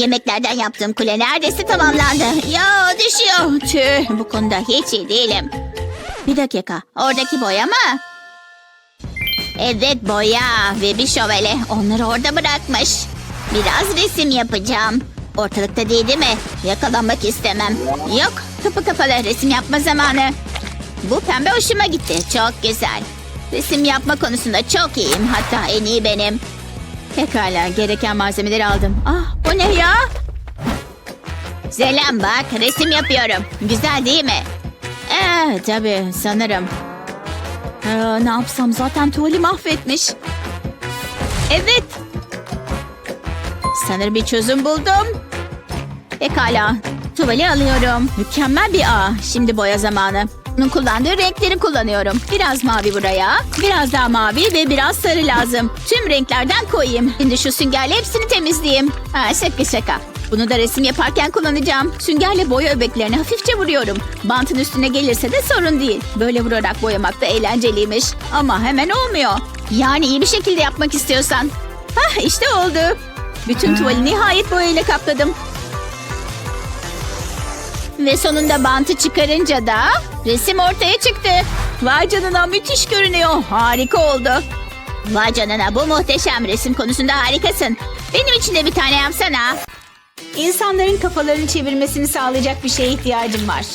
Yemeklerden yaptığım kule neredeyse tamamlandı. Ya düşüyor. Tüh bu konuda hiç iyi değilim. Bir dakika. Oradaki boya mı? Evet boya ve bir şövalye. Onları orada bırakmış. Biraz resim yapacağım. Ortalıkta değil değil mi? Yakalanmak istemem. Yok kapı kapalı resim yapma zamanı. Bu pembe hoşuma gitti. Çok güzel. Resim yapma konusunda çok iyiyim. Hatta en iyi benim. Pekala gereken malzemeleri aldım. Ah bu ne ya? Selam bak resim yapıyorum. Güzel değil mi? Ee, tabii sanırım. Ee, ne yapsam zaten tuvali mahvetmiş. Evet. Sanırım bir çözüm buldum. Pekala. Tuvali alıyorum. Mükemmel bir ağ. Şimdi boya zamanı. Bunun kullandığı renkleri kullanıyorum. Biraz mavi buraya, biraz daha mavi ve biraz sarı lazım. Tüm renklerden koyayım. Şimdi şu süngerle hepsini temizleyeyim. Ha, şaka şaka. Bunu da resim yaparken kullanacağım. Süngerle boya öbeklerini hafifçe vuruyorum. Bantın üstüne gelirse de sorun değil. Böyle vurarak boyamak da eğlenceliymiş. Ama hemen olmuyor. Yani iyi bir şekilde yapmak istiyorsan. Hah işte oldu. Bütün tuvali nihayet boyayla kapladım. Ve sonunda bantı çıkarınca da resim ortaya çıktı. Vay canına müthiş görünüyor. Harika oldu. Vay canına bu muhteşem resim konusunda harikasın. Benim için de bir tane yapsana. İnsanların kafalarını çevirmesini sağlayacak bir şeye ihtiyacım var.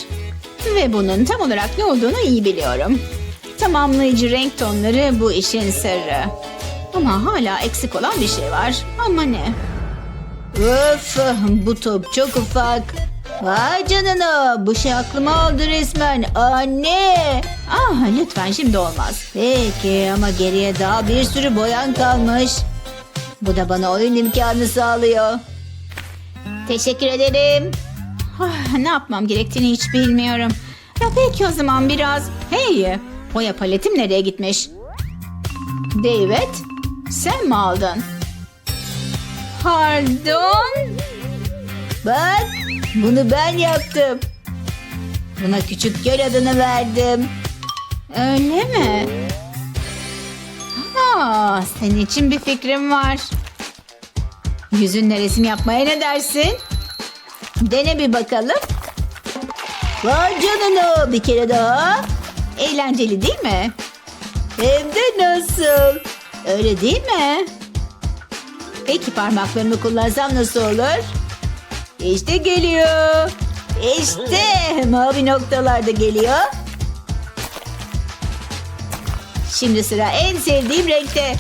Ve bunun tam olarak ne olduğunu iyi biliyorum. Tamamlayıcı renk tonları bu işin sırrı. Ama hala eksik olan bir şey var. Ama ne? Öf, bu top çok ufak. Vay canına, bu şey aklıma aldı resmen. Anne! Ah, lütfen şimdi olmaz. Peki ama geriye daha bir sürü boyan kalmış. Bu da bana oyun imkanı sağlıyor. Teşekkür ederim. Ah, ne yapmam gerektiğini hiç bilmiyorum. Ya peki o zaman biraz... Hey, boya paletim nereye gitmiş? David, sen mi aldın? Pardon? Bak, bunu ben yaptım. Buna küçük göl adını verdim. Öyle mi? Aa, senin için bir fikrim var. Yüzünle resim yapmaya ne dersin? Dene bir bakalım. Vay canına bir kere daha. Eğlenceli değil mi? Hem de nasıl? Öyle değil mi? Peki parmaklarımı kullansam nasıl olur? İşte geliyor. İşte mavi noktalar da geliyor. Şimdi sıra en sevdiğim renkte.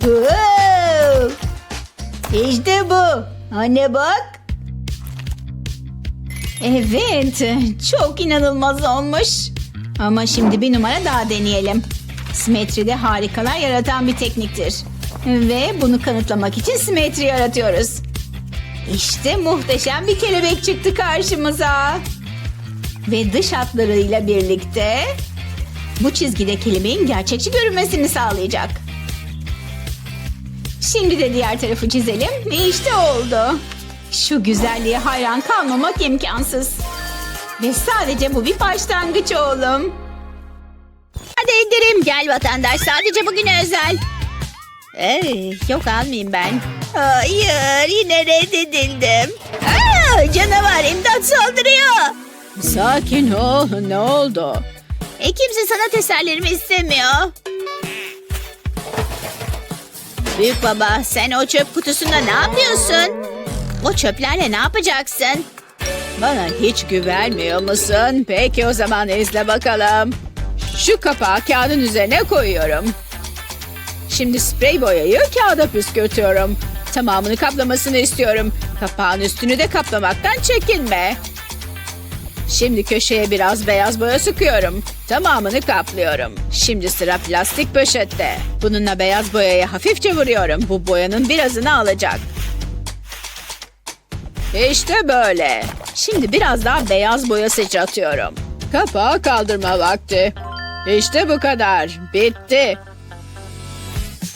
Wow! İşte bu. Anne bak. Evet, çok inanılmaz olmuş. Ama şimdi bir numara daha deneyelim. Simetride harikalar yaratan bir tekniktir. Ve bunu kanıtlamak için simetri yaratıyoruz. İşte muhteşem bir kelebek çıktı karşımıza. Ve dış hatlarıyla birlikte bu çizgide kelebeğin gerçekçi görünmesini sağlayacak. Şimdi de diğer tarafı çizelim ve işte oldu. Şu güzelliğe hayran kalmamak imkansız. Ve sadece bu bir başlangıç oğlum. Hadi indirim gel vatandaş sadece bugüne özel. Ee, yok almayayım ben. Hayır yine reddedildim. Aa, canavar imdat saldırıyor. Sakin ol. Ne oldu? E kimse sanat eserlerimi istemiyor. Büyük baba sen o çöp kutusunda ne yapıyorsun? O çöplerle ne yapacaksın? Bana hiç güvenmiyor musun? Peki o zaman izle bakalım. Şu kapağı kağıdın üzerine koyuyorum. Şimdi sprey boyayı kağıda püskürtüyorum. Tamamını kaplamasını istiyorum. Kapağın üstünü de kaplamaktan çekinme. Şimdi köşeye biraz beyaz boya sıkıyorum. Tamamını kaplıyorum. Şimdi sıra plastik poşette. Bununla beyaz boyayı hafifçe vuruyorum. Bu boyanın birazını alacak. İşte böyle. Şimdi biraz daha beyaz boya sıçratıyorum. Kapağı kaldırma vakti. İşte bu kadar. Bitti.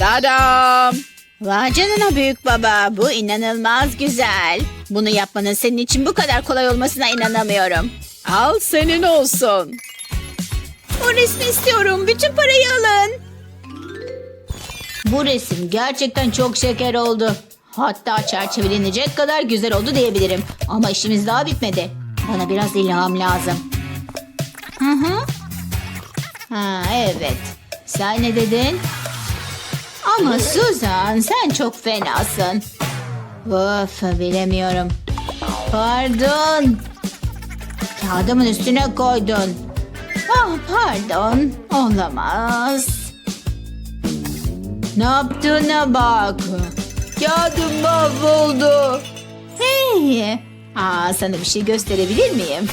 Tadam! Vay canına büyük baba bu inanılmaz güzel. Bunu yapmanın senin için bu kadar kolay olmasına inanamıyorum. Al senin olsun. O resmi istiyorum bütün parayı alın. Bu resim gerçekten çok şeker oldu. Hatta çerçevelenecek kadar güzel oldu diyebilirim. Ama işimiz daha bitmedi. Bana biraz ilham lazım. Hı hı. Ha evet. Sen ne dedin? Ama Suzan sen çok fenasın. Of bilemiyorum. Pardon. Kağıdımın üstüne koydun. Ah pardon. Olamaz. Ne yaptığına bak. Kağıdım mahvoldu. Hey. Aa, sana bir şey gösterebilir miyim?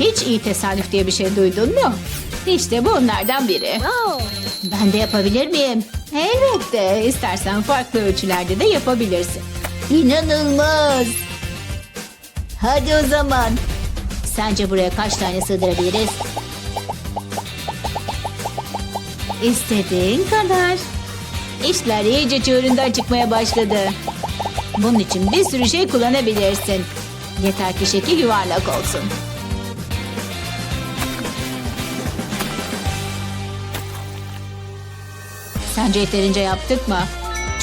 Hiç iyi tesadüf diye bir şey duydun mu? İşte bu onlardan biri. Ben de yapabilir miyim? Elbette. İstersen farklı ölçülerde de yapabilirsin. İnanılmaz. Hadi o zaman. Sence buraya kaç tane sığdırabiliriz? İstediğin kadar. İşler iyice çığırından çıkmaya başladı. Bunun için bir sürü şey kullanabilirsin. Yeter ki şekil yuvarlak olsun. Sence yeterince yaptık mı?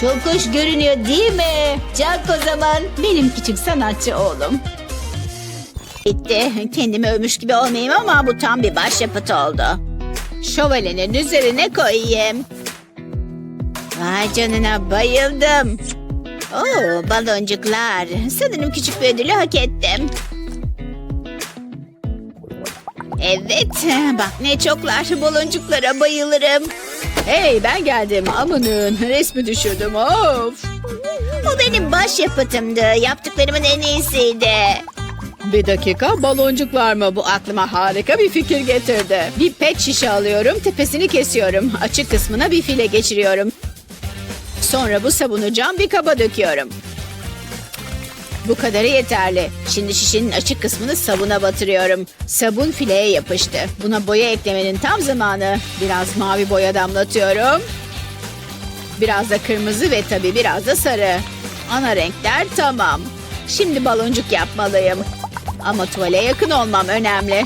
Çok hoş görünüyor değil mi? Çak o zaman. Benim küçük sanatçı oğlum. Bitti. Kendimi övmüş gibi olmayayım ama bu tam bir başyapıt oldu. Şövalyenin üzerine koyayım. Vay canına bayıldım. Oo baloncuklar. Sanırım küçük bir ödülü hak ettim. Evet bak ne çoklar baloncuklara bayılırım. Hey ben geldim. Amanın resmi düşürdüm. Of. Bu benim başyapıtımdı. Yaptıklarımın en iyisiydi. Bir dakika baloncuk var mı? Bu aklıma harika bir fikir getirdi. Bir pet şişe alıyorum, tepesini kesiyorum. Açık kısmına bir file geçiriyorum. Sonra bu sabunu cam bir kaba döküyorum. Bu kadarı yeterli. Şimdi şişenin açık kısmını sabuna batırıyorum. Sabun fileye yapıştı. Buna boya eklemenin tam zamanı. Biraz mavi boya damlatıyorum. Biraz da kırmızı ve tabii biraz da sarı. Ana renkler tamam. Şimdi baloncuk yapmalıyım. Ama tuvale yakın olmam önemli.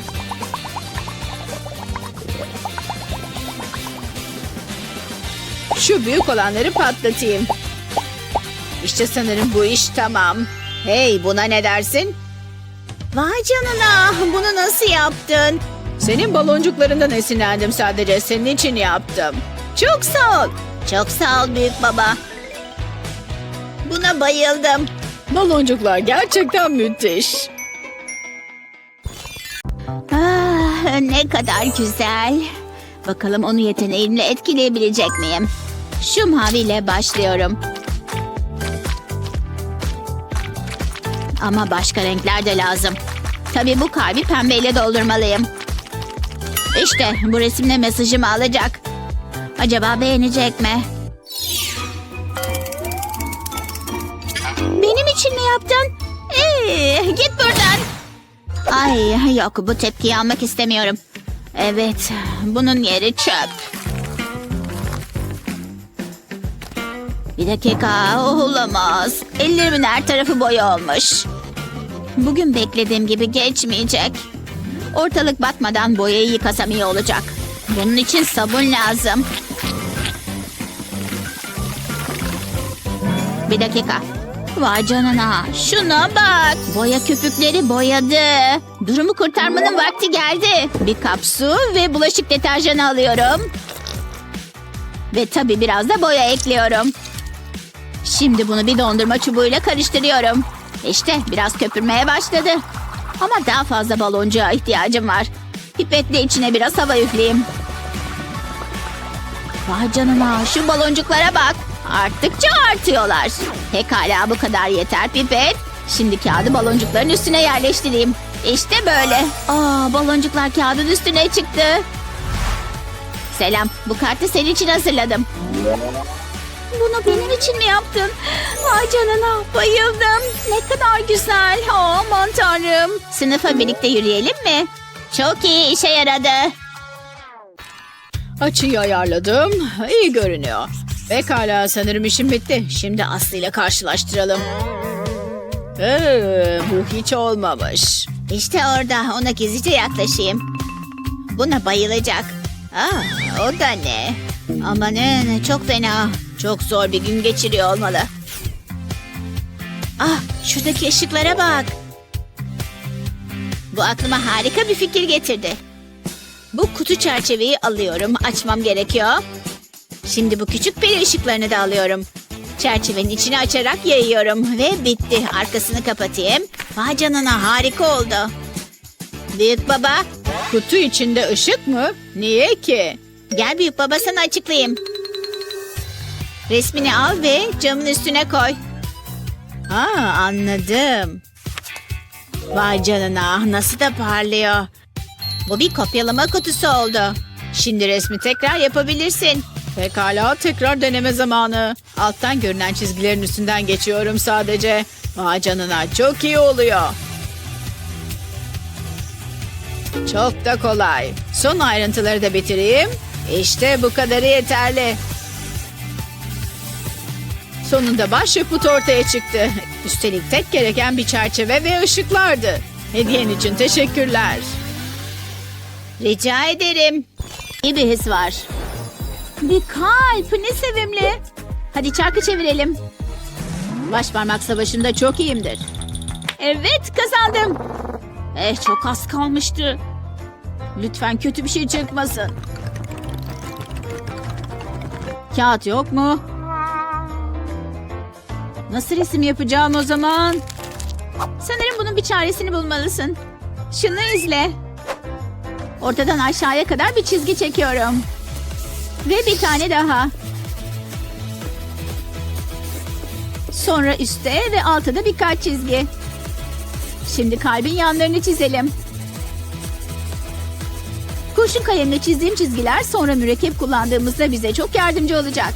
Şu büyük olanları patlatayım. İşte sanırım bu iş tamam. Hey buna ne dersin? Vay canına bunu nasıl yaptın? Senin baloncuklarından esinlendim sadece. Senin için yaptım. Çok sağ ol. Çok sağ ol büyük baba. Buna bayıldım. Baloncuklar gerçekten müthiş. Ah, ne kadar güzel. Bakalım onu yeteneğimle etkileyebilecek miyim? Şu maviyle başlıyorum. Ama başka renkler de lazım. Tabii bu kalbi pembeyle doldurmalıyım. İşte bu resimle mesajımı alacak. Acaba beğenecek mi? Benim için mi yaptın? Ee, git buradan. Ay yok bu tepkiyi almak istemiyorum. Evet bunun yeri çöp. Bir dakika olamaz. Ellerimin her tarafı boya olmuş. Bugün beklediğim gibi geçmeyecek. Ortalık batmadan boyayı yıkasam iyi olacak. Bunun için sabun lazım. Bir dakika. Vay canına. Şuna bak. Boya köpükleri boyadı. Durumu kurtarmanın vakti geldi. Bir kap su ve bulaşık deterjanı alıyorum. Ve tabii biraz da boya ekliyorum. Şimdi bunu bir dondurma çubuğuyla karıştırıyorum. İşte biraz köpürmeye başladı. Ama daha fazla baloncuğa ihtiyacım var. Pipetle içine biraz hava üfleyeyim. Vay canına şu baloncuklara bak. Arttıkça artıyorlar. Pekala bu kadar yeter pipet. Şimdi kağıdı baloncukların üstüne yerleştireyim. İşte böyle. Aa baloncuklar kağıdın üstüne çıktı. Selam bu kartı senin için hazırladım. Bunu benim için mi yaptın? Vay canına bayıldım. Ne kadar güzel. Aman tanrım. Sınıfa birlikte yürüyelim mi? Çok iyi işe yaradı. Açıyı ayarladım. İyi görünüyor. Pekala sanırım işim bitti. Şimdi Aslı ile karşılaştıralım. Ee, bu hiç olmamış. İşte orada ona gizlice yaklaşayım. Buna bayılacak. Aa, o da ne? Amanın çok fena. Çok zor bir gün geçiriyor olmalı. Ah şuradaki ışıklara bak. Bu aklıma harika bir fikir getirdi. Bu kutu çerçeveyi alıyorum. Açmam gerekiyor. Şimdi bu küçük peri ışıklarını da alıyorum. Çerçevenin içini açarak yayıyorum. Ve bitti. Arkasını kapatayım. Vay canına harika oldu. Büyük baba. Kutu içinde ışık mı? Niye ki? Gel büyük baba sana açıklayayım. Resmini al ve camın üstüne koy. Ha anladım. Vay canına nasıl da parlıyor. Bu bir kopyalama kutusu oldu. Şimdi resmi tekrar yapabilirsin. Pekala tekrar deneme zamanı. Alttan görünen çizgilerin üstünden geçiyorum sadece. Vay canına çok iyi oluyor. Çok da kolay. Son ayrıntıları da bitireyim. İşte bu kadarı yeterli. Sonunda başyapıt ortaya çıktı. Üstelik tek gereken bir çerçeve ve ışıklardı. Hediyen için teşekkürler. Rica ederim. İyi bir his var. Bir kalp ne sevimli. Hadi çarkı çevirelim. Baş parmak savaşında çok iyiyimdir. Evet kazandım. Eh çok az kalmıştı. Lütfen kötü bir şey çıkmasın. Kağıt yok mu? Nasıl resim yapacağım o zaman? Sanırım bunun bir çaresini bulmalısın. Şunu izle. Ortadan aşağıya kadar bir çizgi çekiyorum. Ve bir tane daha. Sonra üstte ve altta da birkaç çizgi. Şimdi kalbin yanlarını çizelim. Kurşun kalemle çizdiğim çizgiler sonra mürekkep kullandığımızda bize çok yardımcı olacak.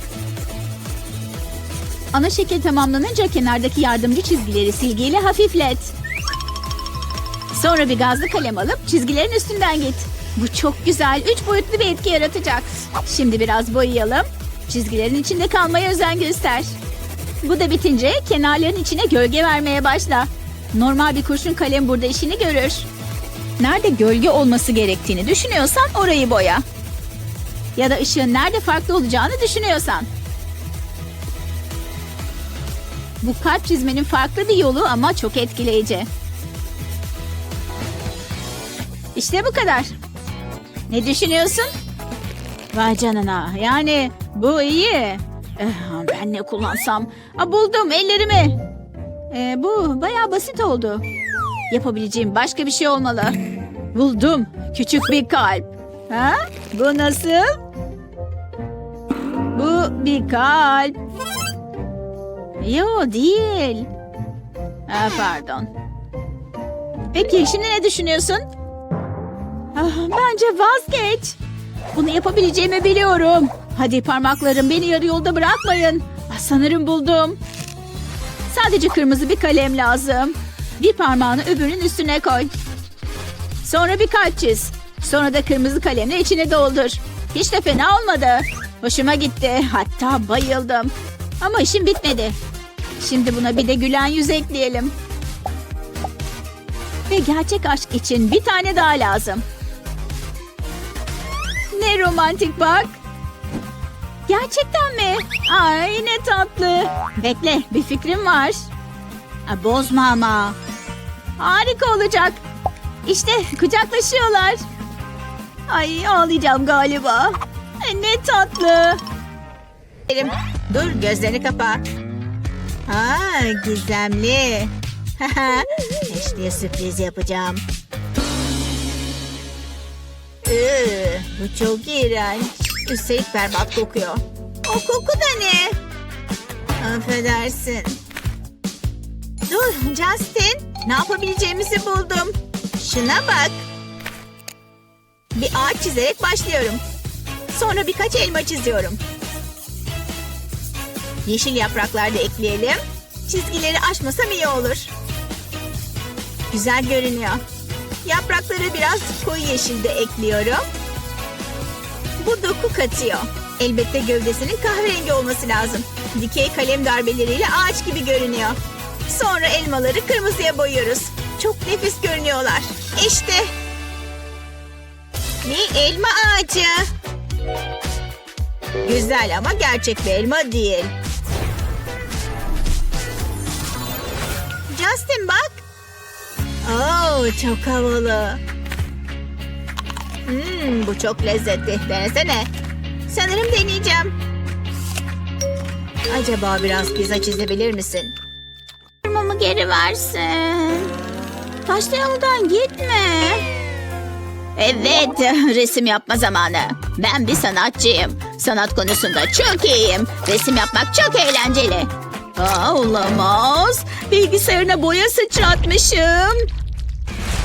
Ana şekil tamamlanınca kenardaki yardımcı çizgileri silgiyle hafiflet. Sonra bir gazlı kalem alıp çizgilerin üstünden git. Bu çok güzel, üç boyutlu bir etki yaratacak. Şimdi biraz boyayalım. Çizgilerin içinde kalmaya özen göster. Bu da bitince kenarların içine gölge vermeye başla. Normal bir kurşun kalem burada işini görür. Nerede gölge olması gerektiğini düşünüyorsan orayı boya. Ya da ışığın nerede farklı olacağını düşünüyorsan. Bu kalp çizmenin farklı bir yolu ama çok etkileyici. İşte bu kadar. Ne düşünüyorsun? Vay canına. Yani bu iyi. Eh, ben ne kullansam? Aa, buldum ellerimi. Ee, bu bayağı basit oldu. Yapabileceğim başka bir şey olmalı. Buldum. Küçük bir kalp. Ha? Bu nasıl? Bu bir kalp. Yo değil. Ha, pardon. Peki şimdi ne düşünüyorsun? Ah, bence vazgeç. Bunu yapabileceğimi biliyorum. Hadi parmaklarım beni yarı yolda bırakmayın. Ah, sanırım buldum. Sadece kırmızı bir kalem lazım. Bir parmağını öbürünün üstüne koy. Sonra bir kalp çiz. Sonra da kırmızı kalemle içine doldur. Hiç de fena olmadı. Hoşuma gitti. Hatta bayıldım. Ama işim bitmedi. Şimdi buna bir de gülen yüz ekleyelim. Ve gerçek aşk için bir tane daha lazım. Ne romantik bak. Gerçekten mi? Ay ne tatlı. Bekle bir fikrim var. Aa, bozma ama. Harika olacak. İşte kucaklaşıyorlar. Ay ağlayacağım galiba. Ne tatlı. Dur gözlerini kapa. Aa gizemli. Eşliğe sürpriz yapacağım. Iı, bu çok iğrenç. Üstelik berbat kokuyor. O koku da ne? Affedersin. Dur Justin. Ne yapabileceğimizi buldum. Şuna bak. Bir ağaç çizerek başlıyorum. Sonra birkaç elma çiziyorum. Yeşil yapraklar da ekleyelim. Çizgileri aşmasam iyi olur. Güzel görünüyor. Yaprakları biraz koyu yeşil de ekliyorum. Bu doku katıyor. Elbette gövdesinin kahverengi olması lazım. Dikey kalem darbeleriyle ağaç gibi görünüyor. Sonra elmaları kırmızıya boyuyoruz. Çok nefis görünüyorlar. İşte. Bir elma ağacı. Güzel ama gerçek bir elma değil. Justin bak. Oo, çok havalı. Hmm, bu çok lezzetli. Denesene. Sanırım deneyeceğim. Acaba biraz pizza çizebilir misin? Parmağımı geri versin. Taşlı yoldan gitme. Evet, resim yapma zamanı. Ben bir sanatçıyım. Sanat konusunda çok iyiyim. Resim yapmak çok eğlenceli. Aa, olamaz. Bilgisayarına boya sıçratmışım.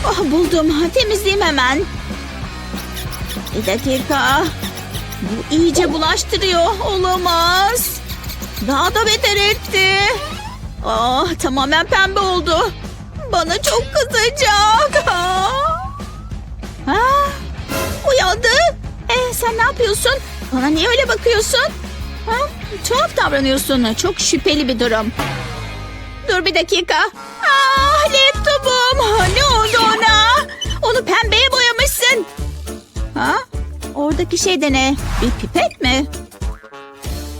Ah, buldum. Temizleyeyim hemen. Bir dakika. Bu iyice bulaştırıyor. Olamaz. Daha da beter etti. Ah, tamamen pembe oldu. Bana çok kızacak. Ah. Ha, uyandı. Eh, sen ne yapıyorsun? Bana niye öyle bakıyorsun? Ha, tuhaf davranıyorsun. Çok şüpheli bir durum. Dur bir dakika. Ah, laptopum. Ne oldu ona? Onu pembeye boyamışsın. Ha? Oradaki şey de ne? Bir pipet mi?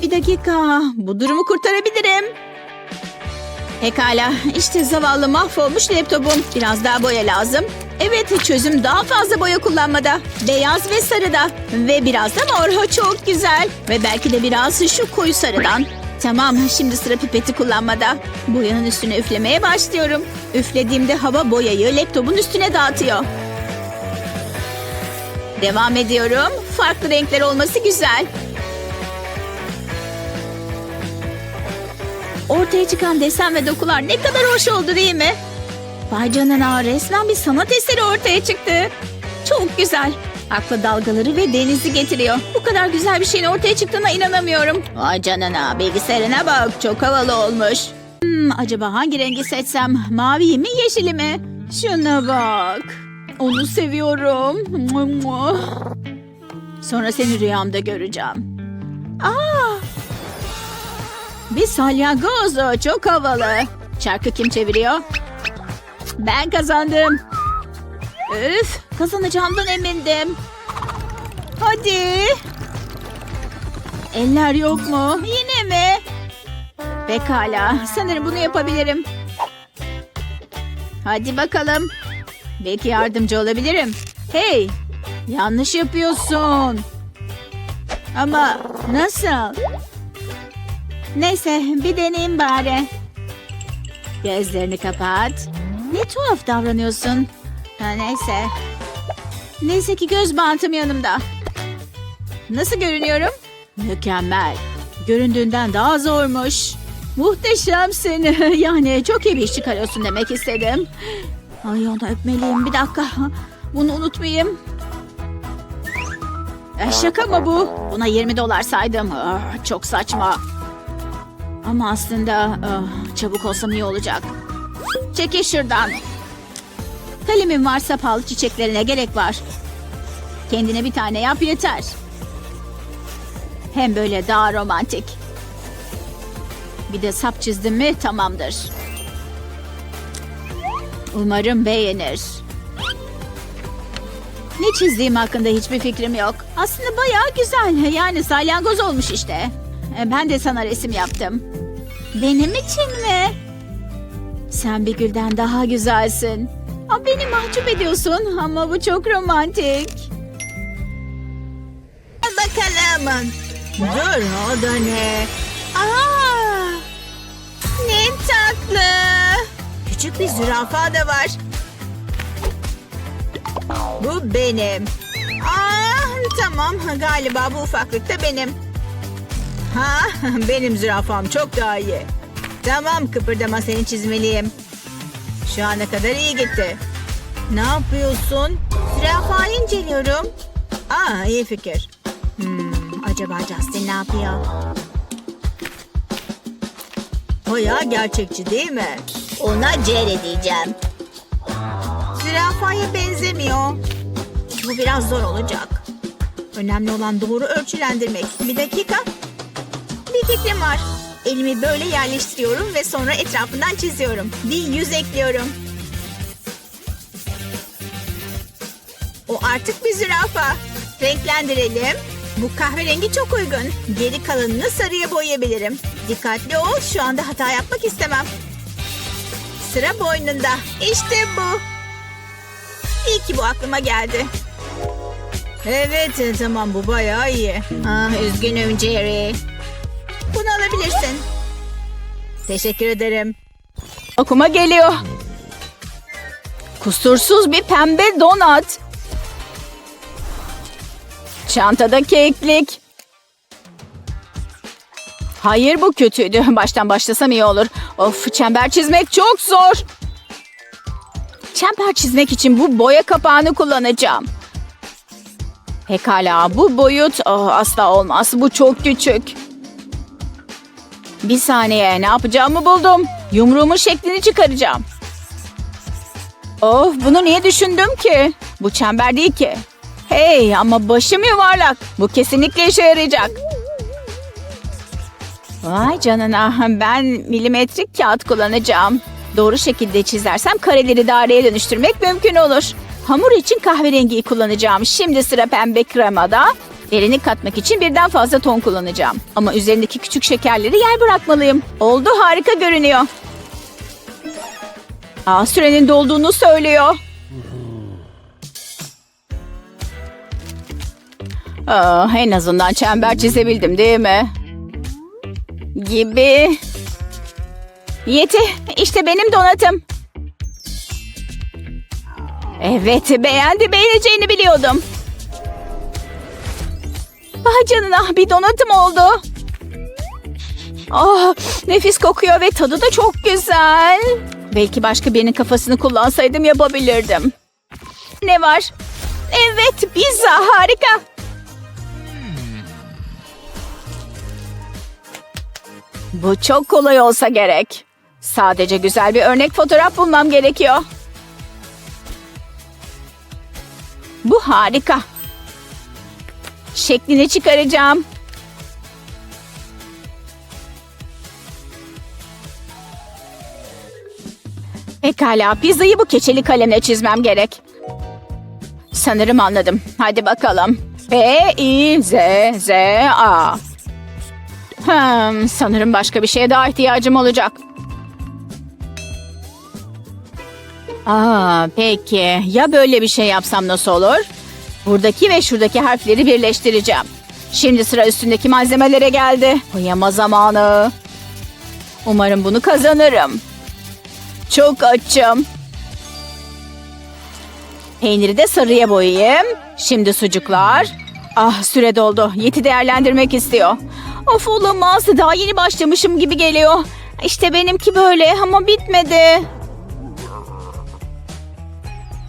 Bir dakika. Bu durumu kurtarabilirim. Pekala. İşte zavallı mahvolmuş laptopum. Biraz daha boya lazım. Evet çözüm daha fazla boya kullanmada. Beyaz ve sarıda. Ve biraz da mor. Çok güzel. Ve belki de biraz şu koyu sarıdan. Tamam şimdi sıra pipeti kullanmada. Boyanın üstüne üflemeye başlıyorum. Üflediğimde hava boyayı laptopun üstüne dağıtıyor. Devam ediyorum. Farklı renkler olması güzel. Ortaya çıkan desen ve dokular ne kadar hoş oldu değil mi? Vay canına resmen bir sanat eseri ortaya çıktı. Çok güzel. Akla dalgaları ve denizi getiriyor. Bu kadar güzel bir şeyin ortaya çıktığına inanamıyorum. Vay canına bilgisayarına bak çok havalı olmuş. Hmm, acaba hangi rengi seçsem? Mavi mi yeşili mi? Şuna bak. Onu seviyorum. Sonra seni rüyamda göreceğim. Aa, bir salyangoz çok havalı. Çarkı kim çeviriyor? Ben kazandım. Üf, kazanacağımdan emindim. Hadi. Eller yok mu? Yine mi? Pekala, sanırım bunu yapabilirim. Hadi bakalım. Belki yardımcı olabilirim. Hey, yanlış yapıyorsun. Ama nasıl? Neyse bir deneyeyim bari. Gözlerini kapat. Ne tuhaf davranıyorsun. Ha, neyse. Neyse ki göz bantım yanımda. Nasıl görünüyorum? Mükemmel. Göründüğünden daha zormuş. Muhteşemsin. yani çok iyi bir iş çıkarıyorsun demek istedim. Ay onu öpmeliyim. Bir dakika. Bunu unutmayayım. E, şaka mı bu? Buna 20 dolar saydım. Ah, çok saçma. Ama aslında ah, çabuk olsam iyi olacak. Çekil şuradan. Kalemin varsa pahalı çiçeklerine gerek var. Kendine bir tane yap yeter. Hem böyle daha romantik. Bir de sap çizdim mi tamamdır. Umarım beğenir. Ne çizdiğim hakkında hiçbir fikrim yok. Aslında bayağı güzel. Yani salyangoz olmuş işte. E, Ben de sana resim yaptım. Benim için mi? Sen bir gülden daha güzelsin. Aa, beni mahcup ediyorsun ama bu çok romantik. Bakalım. Dur o da ne? Aa, ne tatlı. Küçük bir zürafa da var. Bu benim. Aa, tamam galiba bu ufaklıkta benim. Ha, benim zürafam çok daha iyi. Tamam kıpırdama seni çizmeliyim. Şu ana kadar iyi gitti. Ne yapıyorsun? Zürafayı inceliyorum. Aa iyi fikir. Hmm, acaba Justin ne yapıyor? Baya gerçekçi değil mi? Ona Jerry diyeceğim. Zürafaya benzemiyor. Bu biraz zor olacak. Önemli olan doğru ölçülendirmek. Bir dakika. Bir fikrim var. Elimi böyle yerleştiriyorum ve sonra etrafından çiziyorum. Bir yüz ekliyorum. O artık bir zürafa. Renklendirelim. Bu kahverengi çok uygun. Geri kalanını sarıya boyayabilirim. Dikkatli ol. Şu anda hata yapmak istemem. sıra boynunda. İşte bu. İyi ki bu aklıma geldi. Evet e, tamam bu bayağı iyi. Ah üzgünüm Jerry. Bunu alabilirsin. Teşekkür ederim. Okuma geliyor. Kusursuz bir pembe donat. Çantada keklik. Hayır bu kötüydü. Baştan başlasam iyi olur. Of çember çizmek çok zor. Çember çizmek için bu boya kapağını kullanacağım. Pekala bu boyut oh, asla olmaz. Bu çok küçük. Bir saniye ne yapacağımı buldum. Yumruğumun şeklini çıkaracağım. Of bunu niye düşündüm ki? Bu çember değil ki. Hey ama başım yuvarlak. Bu kesinlikle işe yarayacak. Vay canına ben milimetrik kağıt kullanacağım. Doğru şekilde çizersem kareleri daireye dönüştürmek mümkün olur. Hamur için kahverengiyi kullanacağım. Şimdi sıra pembe kremada. Derinlik katmak için birden fazla ton kullanacağım. Ama üzerindeki küçük şekerleri yer bırakmalıyım. Oldu harika görünüyor. Aa, sürenin dolduğunu söylüyor. Aa, en azından çember çizebildim değil mi? Gibi. Yeti, işte benim donatım. Evet, beğendi, beğeneceğini biliyordum. Ah canına, bir donatım oldu. Ah, nefis kokuyor ve tadı da çok güzel. Belki başka birinin kafasını kullansaydım yapabilirdim. Ne var? Evet, pizza harika. Bu çok kolay olsa gerek. Sadece güzel bir örnek fotoğraf bulmam gerekiyor. Bu harika. Şeklini çıkaracağım. Pekala pizzayı bu keçeli kalemle çizmem gerek. Sanırım anladım. Hadi bakalım. P, I, Z, Z, A. Hmm, sanırım başka bir şeye daha ihtiyacım olacak. Aa, peki. Ya böyle bir şey yapsam nasıl olur? Buradaki ve şuradaki harfleri birleştireceğim. Şimdi sıra üstündeki malzemelere geldi. Boyama zamanı. Umarım bunu kazanırım. Çok açım. Peyniri de sarıya boyayayım. Şimdi sucuklar. Ah süre doldu. Yeti değerlendirmek istiyor. Of olamaz. Daha yeni başlamışım gibi geliyor. İşte benimki böyle ama bitmedi.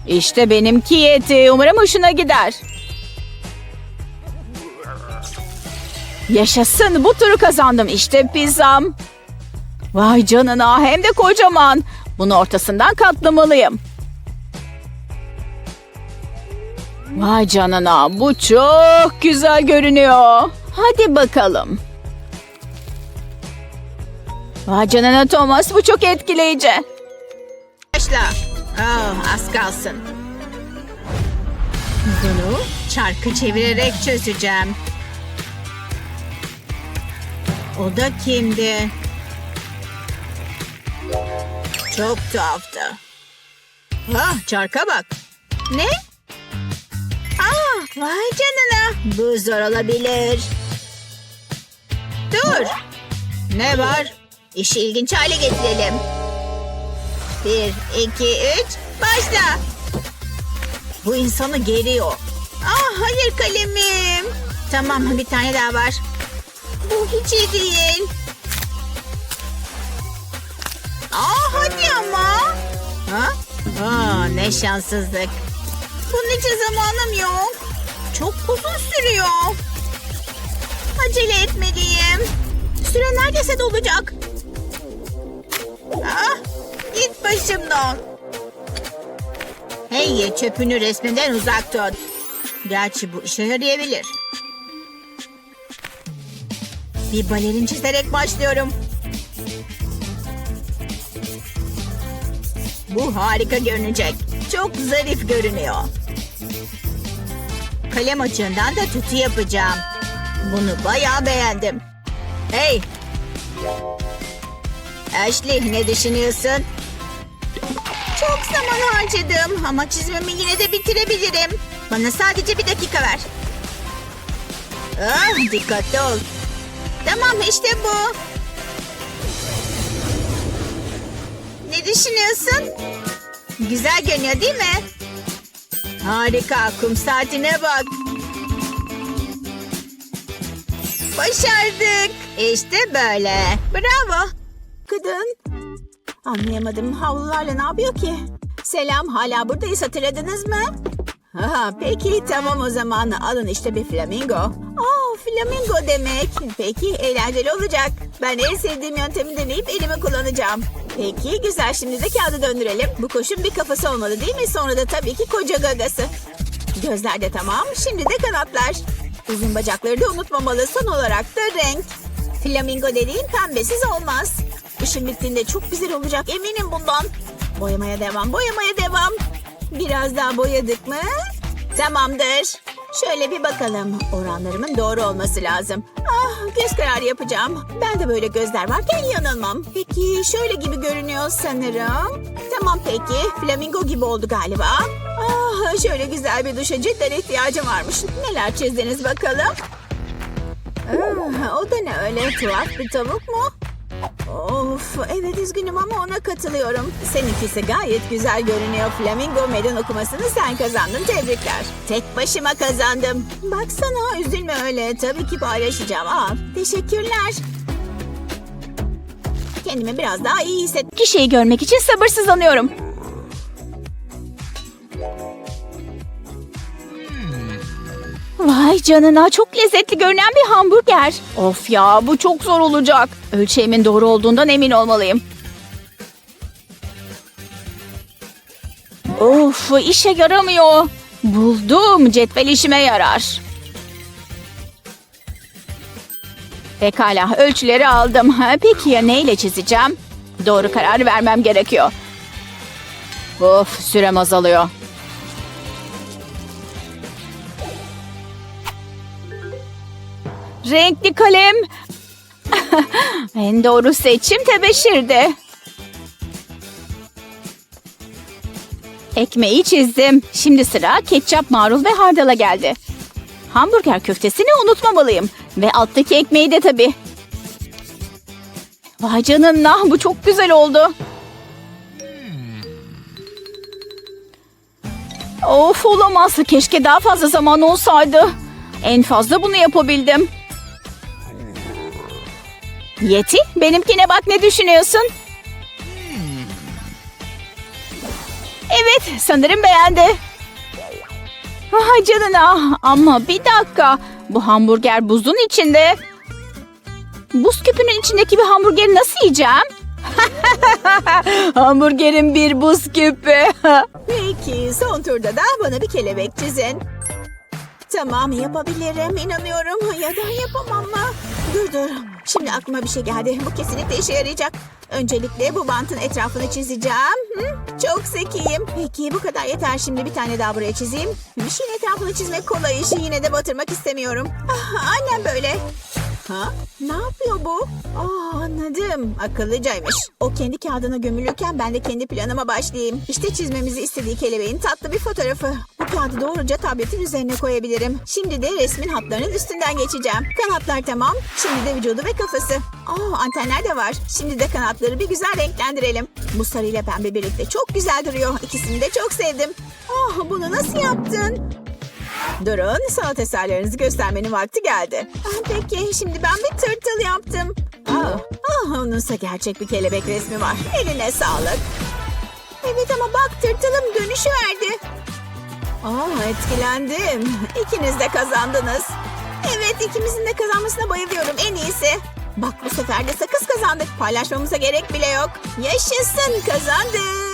İşte benimki yeti. Umarım hoşuna gider. Yaşasın bu turu kazandım. İşte pizzam. Vay canına hem de kocaman. Bunu ortasından katlamalıyım. Vay canına bu çok güzel görünüyor. Hadi bakalım. Vay canına Thomas bu çok etkileyici. Başla. Oh, az kalsın. Bunu çarkı çevirerek çözeceğim. O da kimdi? Çok tuhaftı. Ah, çarka bak. Ne? Ah, vay canına. Bu zor olabilir. Dur. Ne var? İşi ilginç hale getirelim. Bir, iki, üç, başla. Bu insanı geriyor. Ah hayır kalemim. Tamam bir tane daha var. Bu hiç iyi değil. Aa hadi ama. Ha? Aa, ne şanssızlık. Bunun için zamanım yok. Çok uzun sürüyor. Acele etmeliyim. Süre neredeyse dolacak. Ah, başımdan. Hey çöpünü resminden uzak tut. Gerçi bu işe yarayabilir. Bir balerin çizerek başlıyorum. Bu harika görünecek. Çok zarif görünüyor. Kalem açığından da tütü yapacağım. Bunu bayağı beğendim. Hey! Ashley ne düşünüyorsun? Çok zaman harcadım ama çizimimi yine de bitirebilirim. Bana sadece bir dakika ver. Ah, dikkatli ol. Tamam işte bu. Ne düşünüyorsun? Güzel görünüyor değil mi? Harika. Kum saatine bak. Başardık. İşte böyle. Bravo. Kadın. Anlayamadım. Havlularla ne yapıyor ki? Selam hala buradayız hatırladınız mı? Ha, peki tamam o zaman alın işte bir flamingo. Aa flamingo demek. Peki eğlenceli olacak. Ben en sevdiğim yöntemi deneyip elimi kullanacağım. Peki güzel şimdi de kağıdı döndürelim. Bu kuşun bir kafası olmalı değil mi? Sonra da tabii ki koca gagası. Gözler de tamam. Şimdi de kanatlar. Uzun bacakları da unutmamalı. Son olarak da renk. Flamingo dediğin pembesiz olmaz. İşin bittiğinde çok güzel olacak eminim bundan. Boyamaya devam, boyamaya devam. Biraz daha boyadık mı? Tamamdır. Şöyle bir bakalım. Oranlarımın doğru olması lazım. Ah, göz kararı yapacağım. Ben de böyle gözler varken yanılmam. Peki şöyle gibi görünüyor sanırım. Tamam peki. Flamingo gibi oldu galiba. Ah, şöyle güzel bir duşa cidden ihtiyacım varmış. Neler çizdiniz bakalım? Ah, o da ne öyle tuhaf bir tavuk mu? Of evet üzgünüm ama ona katılıyorum. Seninkisi gayet güzel görünüyor. Flamingo meydan okumasını sen kazandın tebrikler. Tek başıma kazandım. Baksana üzülme öyle. Tabii ki paylaşacağım. Aa, teşekkürler. Kendimi biraz daha iyi hisset. Kişiyi görmek için sabırsızlanıyorum. Vay canına çok lezzetli görünen bir hamburger. Of ya bu çok zor olacak. Ölçeğimin doğru olduğundan emin olmalıyım. Of işe yaramıyor. Buldum cetvel işime yarar. Pekala ölçüleri aldım. Ha, Peki ya neyle çizeceğim? Doğru karar vermem gerekiyor. Of sürem azalıyor. Renkli kalem. en doğru seçim tebeşirdi. Ekmeği çizdim. Şimdi sıra ketçap, marul ve hardala geldi. Hamburger köftesini unutmamalıyım. Ve alttaki ekmeği de tabii. Vay canına bu çok güzel oldu. Of olamaz. Keşke daha fazla zaman olsaydı. En fazla bunu yapabildim. Yeti benimkine bak ne düşünüyorsun? Evet sanırım beğendi. Vay canına ama bir dakika. Bu hamburger buzun içinde. Buz küpünün içindeki bir hamburgeri nasıl yiyeceğim? Hamburgerin bir buz küpü. Peki son turda da bana bir kelebek çizin. Tamam yapabilirim inanıyorum ya da yapamam mı? Dur dur şimdi aklıma bir şey geldi bu kesinlikle işe yarayacak. Öncelikle bu bantın etrafını çizeceğim. Hı? Çok zekiyim. Peki bu kadar yeter şimdi bir tane daha buraya çizeyim. Bir şeyin etrafını çizmek kolay işi yine de batırmak istemiyorum. Ah, aynen böyle. Ha? Ne yapıyor bu? Aa, anladım. Akıllıcaymış. O kendi kağıdına gömülürken ben de kendi planıma başlayayım. İşte çizmemizi istediği kelebeğin tatlı bir fotoğrafı. Bu kağıdı doğruca tabletin üzerine koyabilirim. Şimdi de resmin hatlarının üstünden geçeceğim. Kanatlar tamam. Şimdi de vücudu ve kafası. Aa, antenler de var. Şimdi de kanatları bir güzel renklendirelim. Bu sarı ile pembe birlikte çok güzel duruyor. İkisini de çok sevdim. Ah, bunu nasıl yaptın? Durun, sanat eserlerinizi göstermenin vakti geldi. Ah, peki, şimdi ben bir tırtıl yaptım. Ah, ah, onunsa gerçek bir kelebek resmi var. Eline sağlık. Evet ama bak tırtılım dönüşü verdi. Ah, etkilendim. İkiniz de kazandınız. Evet, ikimizin de kazanmasına bayılıyorum. En iyisi. Bak bu sefer de sakız kazandık. Paylaşmamıza gerek bile yok. Yaşasın, kazandık.